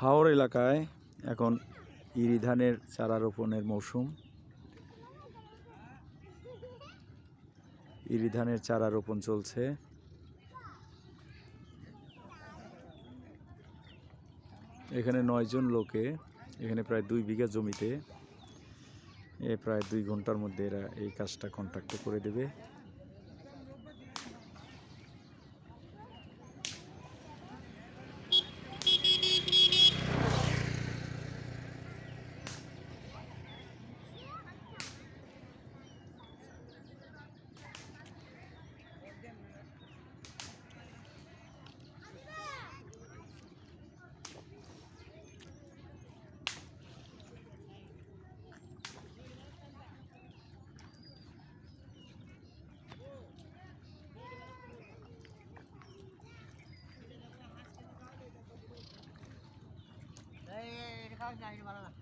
হাওর এলাকায় এখন ইরি ধানের চারা রোপণের মৌসুম। ইরি ধানের চারা রোপণ চলছে। এখানে নয়জন লোকে, এখানে প্রায় দুই বিঘা জমিতে, এ প্রায় দুই ঘণ্টার মধ্যে এরা এই কাজটা কন্ট্রাক্টে করে দেবে। 看一下就完了